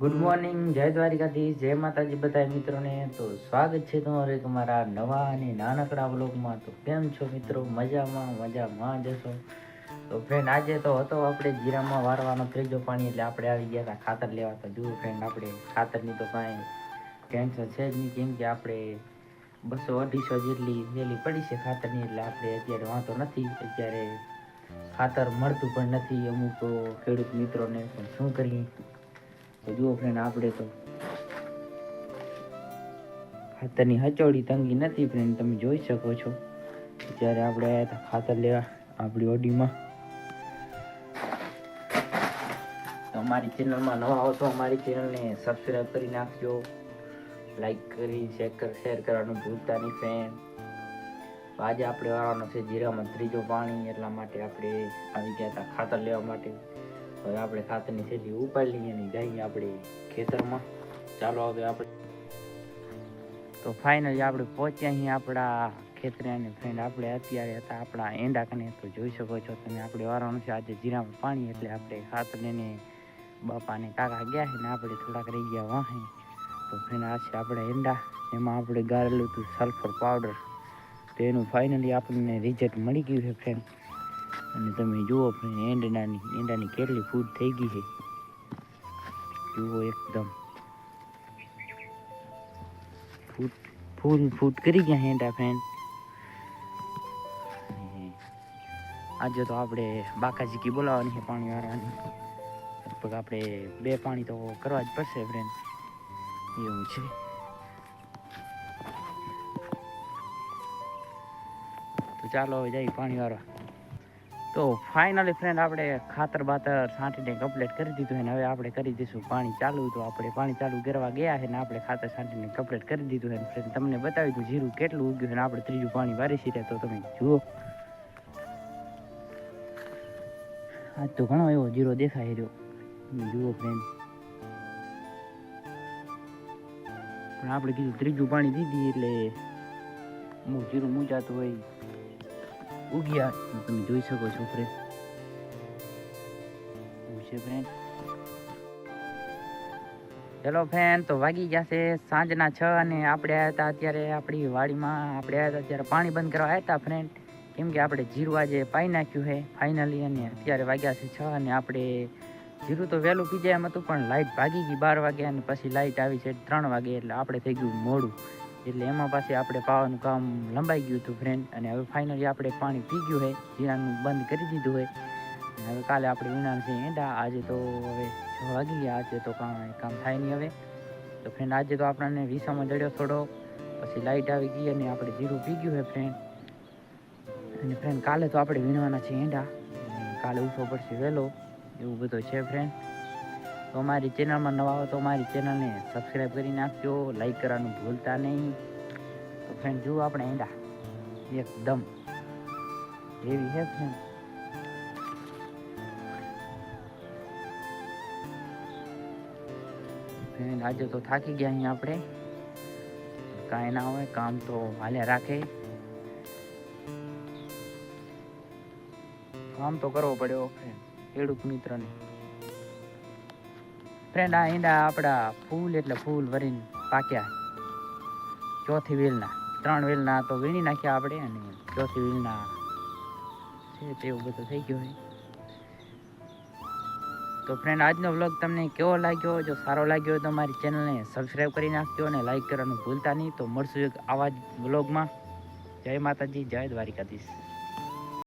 Good morning જય દ્વારિકાથી જય માતાજી બધા મિત્રોને. તો સ્વાગત છે તમારું અમારા નવા અને નાનકડા વ્લોગમાં. તો કેમ છો મિત્રો? મજામાં મજામાં જશો તો ફ્રેન્ડ આજે તો હતો આપણે જીરામાં વારવાનો ત્રીજો પાણી, એટલે આપણે આવી ગયા હતા ખાતર લેવા. તો જુઓ ફ્રેન્ડ આપણે ખાતરની તો કાંઈ ટેન્શન છે જ નહીં. કેમ કે આપણે બસો અઢીસો જેટલી વેલી પડી છે ખાતરની, એટલે આપણે અત્યારે વાંધો નથી. અત્યારે ખાતર મળતું પણ નથી અમુક ખેડૂત મિત્રોને. પણ શું કરીએ? તો જુઓ ફ્રેન્ડ આપણે તો ખાતરની હચોડી તંગી નથી ફ્રેન્ડ તમે જોઈ શકો છો. જ્યારે આપણે આવ્યા હતા ખાતર લેવા, આપણી ઓડીમાં. અમારી ચેનલમાં નવા હો તો અમારી ચેનલને સબસ્ક્રાઈબ કરી નાખજો. લાઈક કરી શેર શેર કરવાનું ભૂલતા નહીં ફ્રેન્ડ આજે આપણે વાળવાનો છે જીરામાં ત્રીજો પાણી, એટલા માટે આપણે આવી ગયા હતા ખાતર લેવા માટે. હવે આપણે ખાતરની થેલી ઉપાડી અને જઈએ આપણે ખેતરમાં. ચાલો હવે આપણે તો ફાઇનલી આપણે પહોંચ્યા અહીં આપણા ખેતરે અને ફ્રેન્ડ આપણે અત્યારે હતા આપણા એંડા કને, તો જોઈ શકો છો તમે આપણે વારાણસી આજે જીરામાં પાણી, એટલે આપણે ખાતરને બાપાને કાકા ગયા છે ને આપણે થોડાક રહી ગયા વાહે. તો ફ્રેન્ડ આ છે આપણે એંડા એમાં આપણે ગાળેલું હતું સલ્ફર પાવડર તો એનું ફાઇનલી આપણને રિઝલ્ટ મળી ગયું છે ફ્રેન્ડ અને તમે જુઓ એંડનાની એંડાની કેટલી ફૂટ થઈ ગઈ છે. જુઓ એકદમ. ફૂટ ફૂલ ફૂટ કરી ગયા એંડા ફ્રેન્ડ આજે તો આપણે બાકાજી કી બોલાવવાની છે પાણી વાળવાની લગભગ આપણે બે પાણી તો કરવા જ પડશે ફ્રેન્ડ એવું છે. તો ચાલો હવે જઈ પાણી વાળવા. તો ફાઇનલી ફ્રેન્ડ આપણે ખાતર બાતર છાંટીને કમ્પ્લીટ કરી દીધું અને હવે આપણે કરી દઈશું પાણી ચાલુ. તો આપણે પાણી ચાલુ કરવા ગયા છે ને આપણે ખાતર છાંટીને કમ્પ્લીટ કરી દીધું અને ફ્રેન્ડ તમને બતાવી દઉં જીરું કેટલું ઉગ્યું અને આપણે ત્રીજું પાણી વારી છીએ તો તમે જુઓ. આજ તો ઘણો એવો જીરો દેખાય રહ્યો. જુઓ ફ્રેન્ડ પણ આપણે કીધું ત્રીજું પાણી દીધી એટલે જીરું મૂંચાતું હોય. ઉગ્યા. તમે જોઈ શકો છો ફ્રેન્ડ છે ફ્રેન્ડ ચલો ફ્રેન્ડ તો વાગી ગયા છે સાંજના છ અને આપણે આવ્યા હતા અત્યારે આપણી વાડીમાં. આપણે આવ્યા હતા ત્યારે પાણી બંધ કરવા આવ્યા હતા ફ્રેન્ડ કેમ કે આપણે જીરું આજે પાઈ નાખ્યું છે ફાઇનલી અને અત્યારે વાગ્યા છે છ અને આપણે જીરું તો વહેલું પી જાય એમ હતું, પણ લાઇટ ભાગી ગઈ બાર વાગે અને પછી લાઇટ આવી છે ત્રણ વાગે એટલે આપણે થઈ ગયું મોડું. એટલે એમાં પાછી આપણે પાવાનું કામ લંબાઈ ગયું હતું ફ્રેન્ડ અને હવે ફાઇનલી આપણે પાણી પી ગયું હોય જીરાનું બંધ કરી દીધું હોય હવે કાલે આપણે વિનાન છે, એંડા. આજે તો હવે છ વાગી ગયા, આજે તો કાંઈ કામ થાય નહીં હવે. તો ફ્રેન્ડ આજે તો આપણને વિસામાં જડ્યો થોડો. પછી લાઇટ આવી ગઈ અને આપણે જીરું પી ગયું છે ફ્રેન્ડ અને ફ્રેન્ડ કાલે તો આપણે વીણવાના છે એંડા. કાલે ઉઠવો પડશે વહેલો. એવું બધું છે ફ્રેન્ડ તો અમારી ચેનલમાં નવા હો તો અમારી ચેનલને સબસ્ક્રાઈબ કરી નાખજો લાઈક કરવાનું ભૂલતા નહીં. તો ફ્રેન્ડ જુઓ આપણે એંડા એકદમ એવી છે ફ્રેન્ડ આજે તો થાકી ગયા અહીંયા આપણે. કાંઈ ના હોય, કામ તો હાલ્યા રાખે. કામ તો કરવો પડ્યો ફ્રેન્ડ ખેડૂત મિત્રને. ફ્રેન્ડ આ ઈંડા આપણા ફૂલ એટલે ફૂલ ભરીને પાક્યા. ચોથી વેલના, ત્રણ વેલના તો વીણી નાખ્યા આપણે અને ચોથી વેલના છે તેવું બધું થઈ ગયું હોય. તો ફ્રેન્ડ આજનો વ્લોગ તમને કેવો લાગ્યો? જો સારો લાગ્યો તો મારી ચેનલને સબસ્ક્રાઈબ કરી નાખજો અને લાઈક કરવાનું ભૂલતા નહીં. તો મળશું એક આવા જ વ્લોગમાં જય માતાજી, જય દ્વારિકાધીશ.